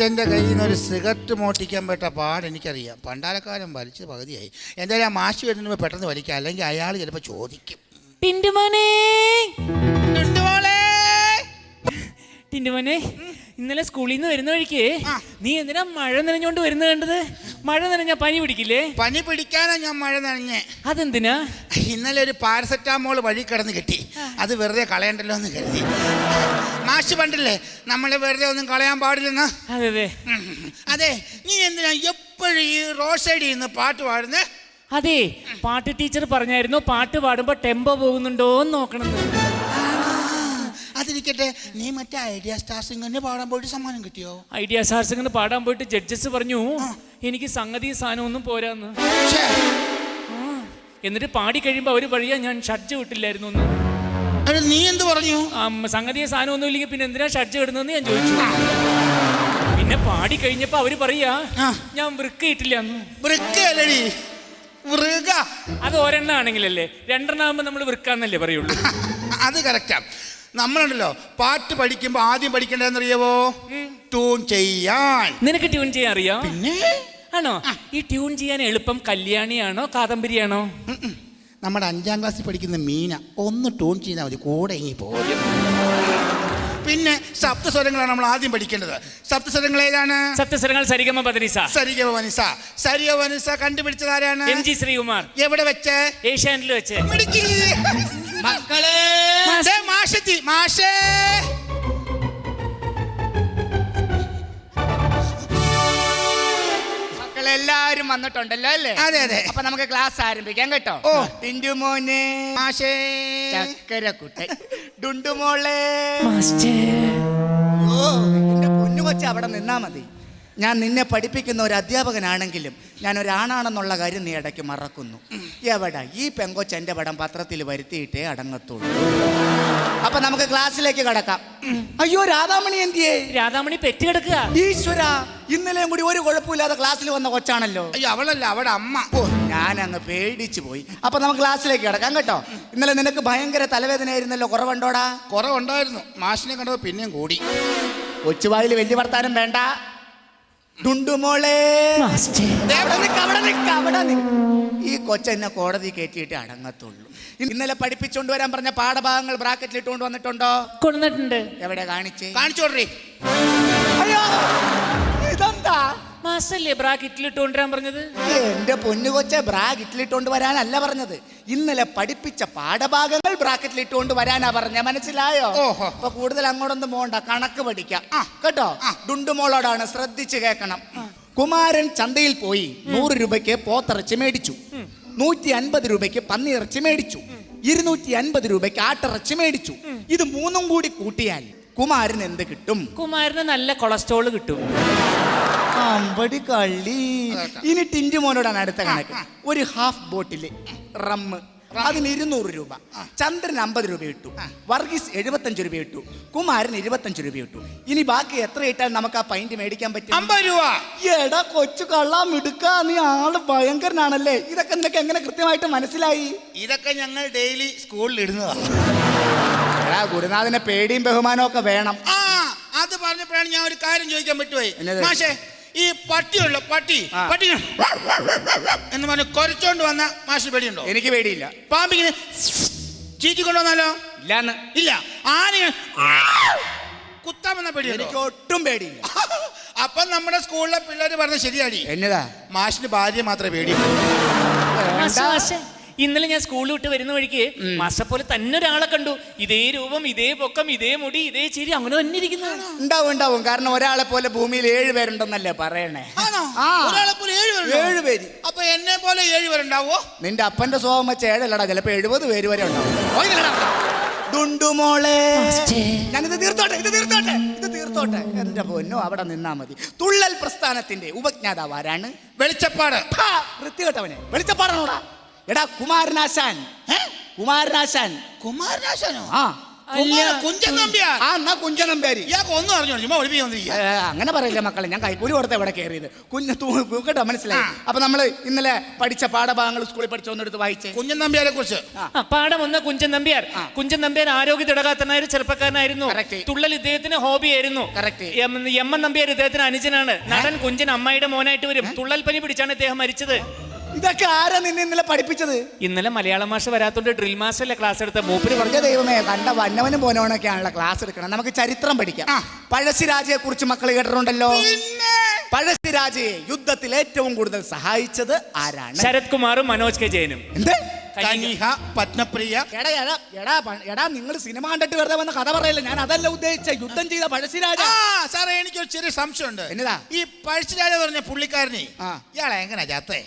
അച്ഛന്റെ കയ്യിൽ നിന്ന് ഒരു സിഗരറ്റ് മോട്ടിക്കാൻ പറ്റ പാട് എനിക്കറിയാം. പണ്ടാലക്കാലം വലിച്ച് പകുതിയായി. എന്തായാലും ആ മാഷി വരുന്നതിന് പെട്ടെന്ന് വലിക്കാം. അല്ലെങ്കിൽ അയാൾ ചിലപ്പോൾ ചോദിക്കും. ടിന്റുമോനെ ടുണ്ടുമോളെ! മോനെ ഇന്നലെ സ്കൂളിൽ നിന്ന് വരുന്ന വഴിക്ക് നീ എന്തിനാ മഴ നനഞ്ഞോണ്ട് വരുന്നത് കണ്ടത്? മഴ നനഞ്ഞ പനി പിടിക്കില്ലേ? പനി പിടിക്കാനാ ഞാൻ മഴ നനഞ്ഞേ. അതെന്തിനാ? ഇന്നലെ ഒരു പാരസെറ്റാമോൾ വഴി കിടന്ന് കിട്ടി. അത് വെറുതെ കളയണ്ടല്ലോ എന്ന് കരുതി. മാഷ് പണ്ടില്ലേ നമ്മളെ വെറുതെ ഒന്നും കളയാൻ പാടില്ലെന്ന്? അതെ അതെ. അതെ നീ എന്തിനാ എപ്പോഴും ഈ റോഡ് സൈഡിൽ നിന്ന് പാട്ട് പാടുന്നേ? അതെ പാട്ട് ടീച്ചർ പറഞ്ഞായിരുന്നു പാട്ട് പാടുമ്പോ ടെമ്പോ പോകുന്നുണ്ടോ എന്ന് നോക്കണം അതിരിക്കട്ടെ നീ മറ്റേ ഐഡിയ സ്റ്റാർ സിംഗറിന് പാടാൻ പോയിട്ട് സമ്മാനം കിട്ടിയോ? ഐഡിയ സ്റ്റാർ ഇങ്ങനെ പാടാൻ പോയിട്ട് ജഡ്ജസ് പറഞ്ഞു എനിക്ക് സംഗതി സാധനം ഒന്നും പോരാന്ന്. എന്നിട്ട് പാടി കഴിയുമ്പോ അവർ പറയാ ഞാൻ ഷഡ്ജ് വിട്ടില്ലായിരുന്നു ഒന്ന് നീ എന്ത് പറഞ്ഞു? സംഗതി സംഗതിയെ സാധനം ഒന്നും ഇല്ലെങ്കിൽ പിന്നെ എന്തിനാ ഷഡ്ജ് ഇടുന്നതെന്ന് ഞാൻ ചോദിച്ചു. പിന്നെ പാടി കഴിഞ്ഞപ്പോ അവർ പറയാ ഞാൻ വൃക്ക ഇട്ടില്ല അത് ഒരെണ്ണ ആണെങ്കിലല്ലേ രണ്ടെണ്ണ ആകുമ്പോ നമ്മൾ വൃക്കാന്നല്ലേ പറയുള്ളൂ. അത് കറക്റ്റാ നമ്മളുണ്ടല്ലോ പാട്ട് പഠിക്കുമ്പോൾ ആദ്യം പഠിക്കേണ്ടതെന്നറിയാവോ? ട്യൂൺ ചെയ്യാൻ. നിനക്ക് ട്യൂൺ ചെയ്യാൻ അറിയോ? പിന്നെ? ആണോ? ഈ ട്യൂൺ ചെയ്യാൻ എളുപ്പം കല്യാണിയാണോ കാദംബരിയാണോ. നമ്മുടെ അഞ്ചാം ക്ലാസ്സിൽ പഠിക്കുന്ന മീന ഒന്ന് ട്യൂൺ ചെയ്താൽ മതി കൂടെ ഇങ്ങി പോരും. പിന്നെ സപ്തസ്വരങ്ങളാണ് നമ്മൾ ആദ്യം പഠിക്കേണ്ടത്. സപ്തസ്വരങ്ങൾ ഏതാണ്? സപ്തസ്വരങ്ങൾ സരിഗമ പദനിസ. സരിഗമ വനിസ സരിഗ വനിസ കണ്ടുപിടിച്ചത് ആരാണ്? M G Sreekumar. എവിടെ വെച്ച്? ഏഷ്യാനിൽ വെച്ച്. മക്കളേ! മാഷെത്തി മാഷേ. എല്ലാരും വന്നിട്ടുണ്ടല്ലോ അല്ലേ? അതെ അതെ. അപ്പൊ നമുക്ക് ക്ലാസ് ആരംഭിക്കാം കേട്ടോ. ഓ. ടിന്റുമോനെ മാഷേ. ചക്കരക്കുട്ടൻ. ഡുണ്ടുമോളെ മാസ്റ്റർ ഓ എന്റെ പൊന്നു കൊച്ചി അവിടെ നിന്നാ മതി. ഞാൻ നിന്നെ പഠിപ്പിക്കുന്ന ഒരു അധ്യാപകനാണെങ്കിലും ഞാൻ ഒരാണാണെന്നുള്ള കാര്യം നീ ഇടയ്ക്ക് മറക്കുന്നു. എവിടെ? ഈ പെങ്കൊച്ച് എന്റെ പടം പത്രത്തിൽ വരുത്തിയിട്ടേ അടങ്ങത്തുള്ളൂ. അപ്പൊ നമുക്ക് ക്ലാസ്സിലേക്ക് കടക്കാം. അയ്യോ രാധാമണി എന്തിയേ? രാധാമണി പെറ്റിയെടുക്കുക കിടക്കുക. ഈശ്വര ഇന്നലെയും കൂടി ഒരു കുഴപ്പമില്ലാതെ ക്ലാസ്സിൽ വന്ന കൊച്ചാണല്ലോ. അയ്യോ അവളല്ല അവിടെ അമ്മ. ഓ. ഞാൻ അങ്ങ് പേടിച്ചു പോയി. അപ്പൊ നമുക്ക് ക്ലാസ്സിലേക്ക് കിടക്കാം കേട്ടോ. ഇന്നലെ നിനക്ക് ഭയങ്കര തലവേദനയായിരുന്നല്ലോ കുറവുണ്ടോടാ? കുറവുണ്ടായിരുന്നു. മാഷിനെ കണ്ടത് പിന്നെയും കൂടി. കൊച്ചുവായിൽ വലിയ വർത്താനം വേണ്ട. ഡുണ്ടുമോളെ. ഈ കൊച്ചെന്നെ കോടതി കയറ്റിയിട്ട് അടങ്ങത്തുള്ളൂ. ഇന്നലെ പഠിപ്പിച്ചോണ്ട് വരാൻ പറഞ്ഞ പാഠഭാഗങ്ങൾ ബ്രാക്കറ്റിൽ ഇട്ടുകൊണ്ട് വന്നിട്ടുണ്ടോ? കൊണ്ടുവന്നിട്ടുണ്ട്. എവിടെ കാണിച്ച്? കാണിച്ചോട്രീ അയ്യോ ഇതെന്താ? മാസ്റ്റർ അല്ലേ ബ്രാക്കറ്റിൽ ഇട്ടുകൊണ്ടുവരാൻ പറഞ്ഞത്? എന്റെ പൊന്നു കൊച്ചെ ബ്രാഗ് ഇട്ടിലിട്ടുകൊണ്ട് വരാനല്ല പറഞ്ഞത്. ഇന്നലെ പഠിപ്പിച്ച പാഠഭാഗങ്ങൾ ബ്രാക്കറ്റിൽ ഇട്ടുകൊണ്ട് വരാനാ പറഞ്ഞ മനസ്സിലായോ. അപ്പൊ കൂടുതൽ അങ്ങോട്ടൊന്നും പോണ്ട കണക്ക് പഠിക്കാം. കേട്ടോ? ഡുണ്ടുമോളോടാണ് ശ്രദ്ധിച്ചു കേൾക്കണം. കുമാരൻ ചന്തയിൽ പോയി നൂറ് രൂപയ്ക്ക് പോത്തിറച്ചി മേടിച്ചു. നൂറ്റി അൻപത് രൂപയ്ക്ക് പന്നിയിറച്ചി മേടിച്ചു. ഇരുന്നൂറ്റി അൻപത് രൂപയ്ക്ക് ആട്ടിറച്ചി മേടിച്ചു. ഇത് മൂന്നും കൂടി കൂട്ടിയാൽ കുമാരൻ എന്ത് കിട്ടും? കുമാരന് നല്ല കൊളസ്ട്രോൾ കിട്ടും. അമ്പടി കള്ളി. ഇനി ടിന്റു മോനോടാണ് അടുത്ത കണക്ക്. ഒരു ഹാഫ് ബോട്ടിൽ റമ്മ് അതിന് ഇരുന്നൂറ് രൂപ. ചന്ദ്രൻ അമ്പത് രൂപ ഇട്ടു. വർഗീസ് എഴുപത്തഞ്ച് രൂപ ഇട്ടു. കുമാരൻ ഇരുപത്തഞ്ച് രൂപ ഇട്ടു. ഇനി ബാക്കി എത്ര ഇട്ടാൽ നമുക്ക് ആ പൈന്റ് മേടിക്കാൻ പറ്റും. അമ്പത് രൂപ. എടാ കൊച്ചു കള്ളാ മിടുക്ക നീ ആൾ ഭയങ്കരനാണല്ലേ? ഇതൊക്കെ നിനക്ക് എങ്ങനെ കൃത്യമായിട്ട് മനസ്സിലായി? ഇതൊക്കെ ഞങ്ങൾ ഡെയിലി സ്കൂളിൽ ഇടുന്നതാണ് എടാ ഗുരുനാഥനെ പേടിയും ബഹുമാനവും ഒക്കെ വേണം. അത് പറഞ്ഞപ്പോഴാണ് ഞാൻ ഒരു കാര്യം ചോദിക്കാൻ പറ്റുപോയി? മാഷേ ഈ പട്ടിയുള്ള പട്ടി. പട്ടി എന്ന് പറഞ്ഞ് കൊരച്ചോണ്ട് വന്ന മാഷ് പേടിയുണ്ടോ? എനിക്ക് പേടിയില്ല. പാമ്പിങ്ങനെ ചീറ്റിക്കൊണ്ട് വന്നാലോ ഇല്ലാന്ന്. ഇല്ല. ആന കുത്താൻ വന്ന പേടി എനിക്ക് ഒട്ടും പേടിയില്ല. അപ്പം നമ്മുടെ സ്കൂളിലെ പിള്ളേർ പറഞ്ഞ ശരിയാടി. എന്നതാ? മാഷിന് ഭാര്യ മാത്രമേ പേടിയുള്ളൂ. ഇന്നലെ ഞാൻ സ്കൂളിൽ വിട്ട് വരുന്ന വഴിക്ക് മാസപ്പോലെ പോലെ തന്നെ ഒരാളെ കണ്ടു. ഇതേ രൂപം ഇതേ പൊക്കം ഇതേ മുടി ഇതേ ചിരി അങ്ങനെ തന്നെ ഇരിക്കുന്നു. ഉണ്ടാവും ഉണ്ടാവും. കാരണം ഒരാളെ പോലെ ഭൂമിയിൽ ഏഴ് പേരുണ്ടെന്നല്ലേ പറയണേ? ആണോ? ആ. ഒരാളെ പോലെ ഏഴ് പേരുണ്ടോ? ഏഴ് പേര്. അപ്പൊ എന്നെ പോലെ ഏഴ് പേരുണ്ടാവോ? നിന്റെ അപ്പന്റെ സ്വഭാവം വെച്ച ഏഴല്ലടാ ചിലപ്പോ എഴുപത് പേര് വരെ ഉണ്ടാവും. ഞാനിത് തീർത്തോട്ടെ ഇത് തീർത്തോട്ടെ ഇത് തീർത്തോട്ടെ. എന്റെ പൊന്നോ അവിടെ നിന്നാ മതി. തുള്ളൽ പ്രസ്ഥാനത്തിന്റെ ഉപജ്ഞാതാവ് ആരാണ്? വെളിച്ചപ്പാട്. ഹാ, വൃത്തികെട്ടവനെ. വെളിച്ചപ്പാടാണോടാ? എടാ കുമാരനാശാൻ? കുമാരനാശാൻ. കുമാരനാശാനോ? ആ. എന്നാ ഇയാൾക്ക് ഒന്നും അറിഞ്ഞോ? ചുമ്മാ അങ്ങനെ പറയില്ല മക്കളെ ഞാൻ കൈക്കൂലി കൊടുത്ത ഇവിടെ കയറിയത് കുഞ്ഞു തൂ കേട്ടോ മനസ്സിലായി. അപ്പൊ നമ്മൾ ഇന്നലെ പഠിച്ച പാഠഭാഗങ്ങൾ സ്കൂളിൽ പഠിച്ച ഒന്നെടുത്ത് വായിച്ചേ? കുഞ്ഞൻ നമ്പ്യാരെ കുറിച്ച്. പാഠം ഒന്ന് കുഞ്ചൻ നമ്പ്യാർ. കുഞ്ഞൻ കുഞ്ചൻ നമ്പ്യാർ ആരോഗ്യ തിടകാത്തനായ ഒരു ചെറുപ്പക്കാരനായിരുന്നു. തുള്ളൽ ഇദ്ദേഹത്തിന് ഹോബിയായിരുന്നു ആയിരുന്നു. എം എം എൻ നമ്പ്യാർ ഇദ്ദേഹത്തിന് അനുജനാണ്. നടൻ കുഞ്ചൻ അമ്മയുടെ മോനായിട്ട് വരും. തുള്ളൽ പനി പിടിച്ചാണ് ഇദ്ദേഹം മരിച്ചത്. ഇതൊക്കെ ആരാ നിന്നെ ഇന്നലെ പഠിപ്പിച്ചത്? ഇന്നലെ മലയാള മാഷ വരാത്തോണ്ട് ഡ്രിൽ മാസ്റ്ററിലെ ക്ലാസ് എടുത്ത മൂപ്പര് പറഞ്ഞു. ദൈവമേ കണ്ട വന്നവനും പോനവനൊക്കെയാണല്ലോ ക്ലാസ് എടുക്കണം. നമുക്ക് ചരിത്രം പഠിക്കാം. പഴശ്ശിരാജയെ കുറിച്ച് മക്കൾ കേട്ടിട്ടുണ്ടല്ലോ. പഴശ്ശിരാജയെ യുദ്ധത്തിൽ ഏറ്റവും കൂടുതൽ സഹായിച്ചത് ആരാണ്? ശരത് കുമാറും മനോജ് കെ ജയനും. എന്ത്? കനിഹ പത്മപ്രിയ. എടാ എടാ എടാ പ- എടാ നിങ്ങൾ സിനിമ കണ്ടിട്ട് വെറുതെ വന്ന കഥ പറയല്ല? ഞാൻ അതല്ല ഉദ്ദേശിച്ച യുദ്ധം ചെയ്ത പഴശ്ശിരാജ ആ സാറേ എനിക്കൊരു ചെറിയ സംശയമുണ്ട്. എന്നതാ? ഈ പഴശ്ശിരാജ പറഞ്ഞ പുള്ളിക്കാരനെ ആ. ഇയാളെ എങ്ങനെ ചാത്തേ?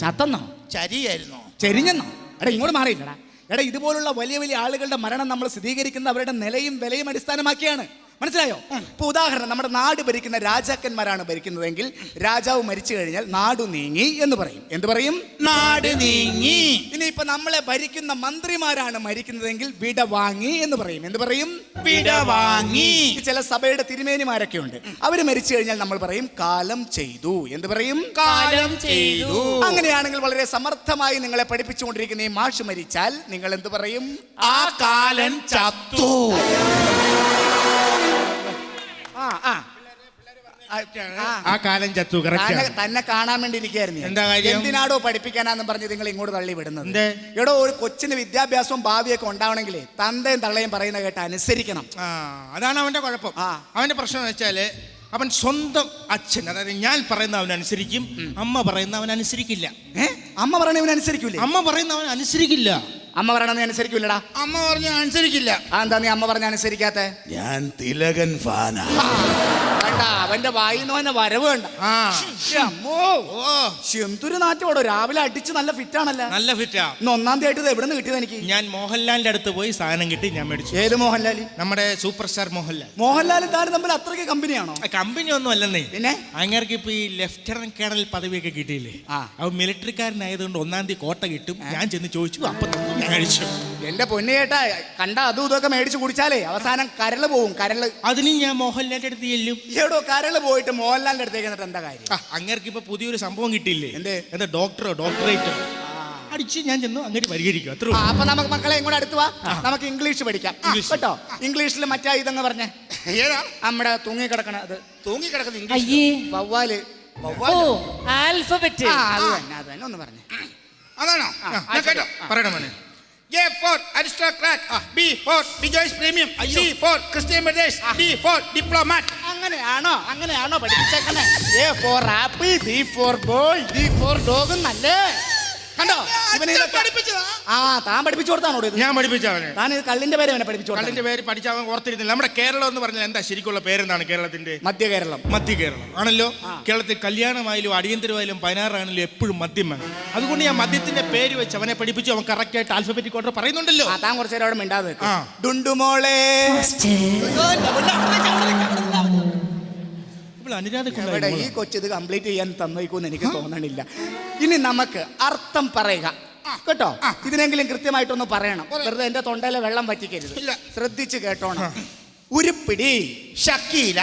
ചത്തന്നോ? ചരിയായിരുന്നോ. ചെരിഞ്ഞെന്നോ? എടാ ഇങ്ങോട്ട് മാറിയില്ലടാ. എടാ ഇതുപോലുള്ള വലിയ വലിയ ആളുകളുടെ മരണം നമ്മൾ സ്ഥിരീകരിക്കുന്ന അവരുടെ നിലയും വിലയും അടിസ്ഥാനമാക്കിയാണ്. മനസ്സിലായോ? ഇപ്പൊ ഉദാഹരണം നമ്മുടെ നാട് ഭരിക്കുന്ന രാജാക്കന്മാരാണ് ഭരിക്കുന്നതെങ്കിൽ രാജാവ് മരിച്ചു കഴിഞ്ഞാൽ നാട് നീങ്ങി എന്ന് പറയും. എന്ത് പറയും? നാട് നീങ്ങി. ഇനി ഇപ്പൊ നമ്മളെ ഭരിക്കുന്ന മന്ത്രിമാരാണ് മരിക്കുന്നതെങ്കിൽ വിട വാങ്ങി എന്ന് പറയും. എന്ത് പറയും? വിട വാങ്ങി. ചില സഭയുടെ തിരുമേനിമാരൊക്കെ ഉണ്ട്. അവർ മരിച്ചു കഴിഞ്ഞാൽ നമ്മൾ പറയും കാലം ചെയ്തു. എന്ത് പറയും? കാലം ചെയ്തു. അങ്ങനെയാണെങ്കിൽ വളരെ സമർത്ഥമായി നിങ്ങളെ പഠിപ്പിച്ചുകൊണ്ടിരിക്കുന്ന ഈ മാഷ് മരിച്ചാൽ നിങ്ങൾ എന്ത് പറയും? ആ കാലൻ ചത്തു. ആ ആ ആ. കാലം ചത്തു തന്നെ തന്നെ കാണാൻ വേണ്ടി ഇരിക്കുകയായിരുന്നു ഞാൻ. എന്താ കാര്യം? എന്തിനാടോ പഠിപ്പിക്കാനാന്ന് പറഞ്ഞ് നിങ്ങൾ ഇങ്ങോട്ട് തള്ളി വിടുന്നത് എന്തേ? എടോ ഒരു കൊച്ചിന് വിദ്യാഭ്യാസവും ഭാവിയൊക്കെ ഉണ്ടാവണമെങ്കിലേ തന്തയും തള്ളയും പറയുന്ന കേട്ട അനുസരിക്കണം ആ അതാണ് അവന്റെ കുഴപ്പം ആ. അവന്റെ പ്രശ്നം എന്ന് വെച്ചാൽ അവൻ സ്വന്തം അച്ഛൻ അതായത് ഞാൻ പറയുന്ന അവൻ അനുസരിക്കും അമ്മ പറയുന്ന അവൻ അനുസരിക്കില്ല ഏ അമ്മ പറയണവൻ അനുസരിക്കൂലേ അമ്മ പറയുന്ന അവൻ അനുസരിക്കില്ല അമ്മ പറയണത് അനുസരിക്കില്ലടാ. അമ്മ പറഞ്ഞ അനുസരിക്കില്ല. ആ എന്താ നീ അമ്മ പറഞ്ഞ അനുസരിക്കാത്ത? ഞാൻ തിലകൻ ഫാന. അവന്റെ വായിന്ന് അവന്റെ വരവ് വേണ്ട ആ. ശ്ശെ, അമ്മോ. ഓ. ശ്ശെ, എന്തൊരു നാറ്റോടോ രാവിലെ അടിച്ച് നല്ല ഫിറ്റ് ആണല്ലോ നല്ല ഫിറ്റാ. ഇന്ന് ഒന്നാം തീയതി ആയിട്ട് എവിടെ നിന്ന് കിട്ടിയത് എനിക്ക്? ഞാൻ മോഹൻലാലിന്റെ അടുത്ത് പോയി സാധനം കിട്ടി ഞാൻ മേടിച്ചു. ഏത് മോഹൻലാൽ നമ്മുടെ സൂപ്പർ സ്റ്റാർ മോഹൻലാൽ മോഹൻലാലും താനും തമ്മിൽ അത്രയ്ക്ക് കമ്പനിയാണോ? കമ്പനി ഒന്നും അല്ലെന്നേ. പിന്നെ? അങ്ങേർക്ക് ഇപ്പൊ ഈ ലെഫ്റ്റനന്റ് കേണൽ പദവിയൊക്കെ കിട്ടിയില്ലേ? ആ. അവ മിലിറ്ററിക്കാരനായതുകൊണ്ട് ഒന്നാം തീയതി കോട്ട കിട്ടും. ഞാൻ ചെന്ന് ചോദിച്ചു അപ്പൊ തന്നെ ഞാൻ കഴിച്ചു എന്റെ പൊന്നു ചേട്ടാ കണ്ട അതും ഇതൊക്കെ മേടിച്ച് കുടിച്ചാലേ അവസാനം കരൾ പോവും കരൾ. അതിന് ഞാൻ മോഹൻലാലിന്റെ അടുത്ത് ചെല്ലും. എടോ കരൾ പോയിട്ട് മോഹൻലാലിന്റെ അടുത്തേക്ക് എന്നിട്ട് എന്താ കാര്യം? അങ്ങേർക്ക് ഇപ്പൊ പുതിയൊരു സംഭവം കിട്ടിയില്ലേ? എന്തേ? എന്താ ഡോക്ടറോ ഡോക്ടറേറ്റോ അടിച്ച് ഞാൻ ചെന്നു അങ്ങോട്ട് പരിഹരിക്കും അത്ര അപ്പൊ നമുക്ക് മക്കളെ ഇങ്ങോട്ട് അടുത്ത് വാ. നമുക്ക് ഇംഗ്ലീഷ് പഠിക്കാം. ഇംഗ്ലീഷ്. കേട്ടോ? ഇംഗ്ലീഷിൽ മറ്റേ ഇതങ്ങ് പറഞ്ഞേ? ഏതാ? നമ്മുടെ തൂങ്ങി കിടക്കണ അത്. തൂങ്ങിക്കിടക്കുന്ന ഇംഗ്ലീഷ് അയ്യേ. വവ്വാൽ. ഓ? ആൽഫബറ്റ് അത് തന്നെ അത് തന്നെ ഒന്ന് പറഞ്ഞേ. അതാണോ? കേട്ടോ. പറയണം മോനെ. A for aristocrat B for Bijoy's premium C for Christian Brothers D for diplomat അങ്ങനെയാണോ? അങ്ങനെയാണോ പഠിപ്പിച്ചേക്കണേ? A for apple B for ball D for dog നല്ലേ കണ്ടോ ഇവനെ ഇതൊക്കെ പഠിപ്പിച്ചതാ ആ താൻ പഠിപ്പിച്ചു കൊടുത്താണോ ഇത്? ഞാൻ പഠിപ്പിച്ച അവനെ. താൻ ഇത് കള്ളിന്റെ പേര് അവനെ പഠിപ്പിച്ചു കൊടുത്തത് കള്ളിന്റെ പേര് പഠിച്ച അവൻ ഓർത്തിരുന്നില്ല. നമ്മുടെ കേരളം എന്ന് പറഞ്ഞാൽ എന്താ? ശരിക്കുള്ള പേരെന്താണ് കേരളത്തിന്റെ? മധ്യ കേരളം. മധ്യ കേരളം. ആണല്ലോ? കേരളത്തിൽ കല്യാണമായാലും അടിയന്തരമായാലും പതിനാറാണെങ്കിലും എപ്പോഴും മദ്യം വേണം അതുകൊണ്ട് ഞാൻ മദ്യത്തിന്റെ പേര് വെച്ച് അവനെ പഠിപ്പിച്ചു. അവൻ കറക്റ്റ് ആയിട്ട് ആൽഫബറ്റിക് ഓർഡർ പറയുന്നുണ്ടല്ലോ. ആ താൻ കുറച്ചു നേരം അവിടെ മിണ്ടാതെ നിൽക്ക്. ആ. ഡുണ്ടുമോളെ അനുരാധ ഈ കൊച്ചിത് കംപ്ലീറ്റ് ചെയ്യാൻ തന്നേക്കൂന്ന് എനിക്ക് തോന്നണില്ല. ഇനി നമുക്ക് അർത്ഥം പറയുക. കേട്ടോ? ഇതിനെങ്കിലും കൃത്യമായിട്ടൊന്ന് പറയണം. വെറുതെ എന്റെ തൊണ്ടയിലെ വെള്ളം പറ്റിക്കരുത് ഇല്ല. ശ്രദ്ധിച്ച് കേട്ടോണം. ഉരുപ്പിടി ഷക്കീല.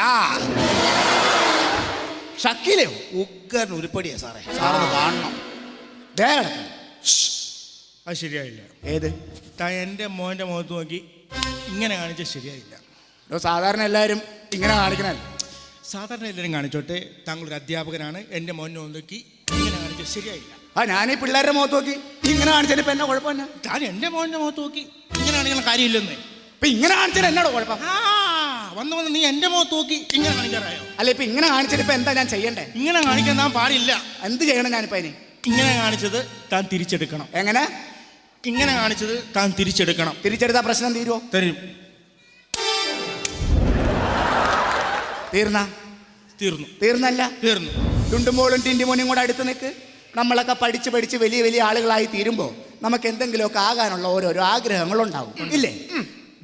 ഷക്കീലയോ? ഉഗ്രൻ ഉരുപ്പടിയാ സാറേ. സാറൊന്ന് കാണണം. അത് ശരിയായില്ല. ഏത്? എന്റെ മോന്റെ മുഖത്ത് നോക്കി ഇങ്ങനെ കാണിച്ചാൽ ശരിയായില്ല. സാധാരണ എല്ലാവരും ഇങ്ങനെ കാണിക്കണല്ലോ സാധാരണ എല്ലാവരും കാണിച്ചോട്ടെ താങ്കളൊരു അധ്യാപകനാണ് എന്റെ മോനെ നോക്കി. ഇങ്ങനെ കാണിച്ചത് ശരിയായില്ല. ആ ഞാനീ പിള്ളേരുടെ മുഖത്ത് നോക്കി. ഇങ്ങനെ കാണിച്ചാൽ ഇപ്പൊ എന്നാ കുഴപ്പമില്ല ഞാൻ എന്റെ മോന്റെ മുഖത്ത് നോക്കി. ഇങ്ങനെ കാണിക്കുന്ന കാര്യമില്ലെന്ന്. ഇപ്പൊ ഇങ്ങനെ കാണിച്ചാൽ എന്നാടോ കുഴപ്പം? ആ വന്ന് വന്ന് നീ എന്റെ മുഖത്ത് നോക്കി. ഇങ്ങനെ കാണിക്കാറായോ? അല്ല ഇപ്പൊ ഇങ്ങനെ കാണിച്ചിട്ട് ഇപ്പൊ എന്താ ഞാൻ ചെയ്യണ്ടേ? ഇങ്ങനെ കാണിക്കാൻ താൻ പാടില്ല. എന്ത് ചെയ്യണം ഞാനിപ്പോൾ ഇനി? ഇങ്ങനെ കാണിച്ചത് താൻ തിരിച്ചെടുക്കണം. എങ്ങനെ? ഇങ്ങനെ കാണിച്ചത് താൻ തിരിച്ചെടുക്കണം. തിരിച്ചെടുത്താൽ പ്രശ്നം തീരുമോ തരും. തീർന്ന? തീർന്നു. തീർന്നല്ല? തീർന്നു. ടുണ്ടുമോളും ടിൻഡിമോനും കൂടെ അടുത്ത് നിൽക്ക് നമ്മളൊക്കെ പഠിച്ച് പഠിച്ച് വലിയ വലിയ ആളുകളായി തീരുമ്പോൾ നമുക്ക് എന്തെങ്കിലുമൊക്കെ ആകാനുള്ള ഓരോരോ ആഗ്രഹങ്ങളുണ്ടാവും. ഇല്ലേ?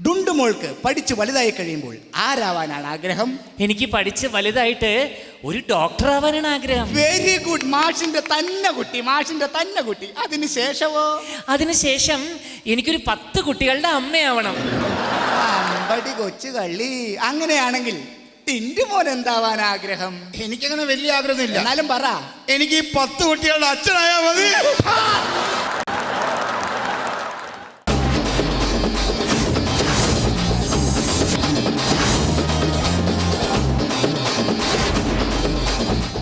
ഡുണ്ടുമോൾക്ക് പഠിച്ച് വലുതായി കഴിയുമ്പോൾ ആരാവാനാണ് ആഗ്രഹം? എനിക്ക് പഠിച്ച് വലുതായിട്ട് ഒരു ഡോക്ടർ ആവാനാണ് ആഗ്രഹം. വെരി ഗുഡ് മാഷിന്റെ തന്നെ കുട്ടി മാഷിന്റെ തന്നെ കുട്ടി. അതിനുശേഷമോ അതിനുശേഷം എനിക്കൊരു പത്ത് കുട്ടികളുടെ അമ്മയാവണം. അമ്പടി കൊച്ചു കള്ളി. അങ്ങനെയാണെങ്കിൽ ടിൻഡു മോൻ എന്താവാൻ ആഗ്രഹം? എനിക്കങ്ങനെ വലിയ ആഗ്രഹമില്ല എന്നാലും പറ. എനിക്ക് ഈ പത്ത് കുട്ടികളുടെ അച്ഛനായാ മതി.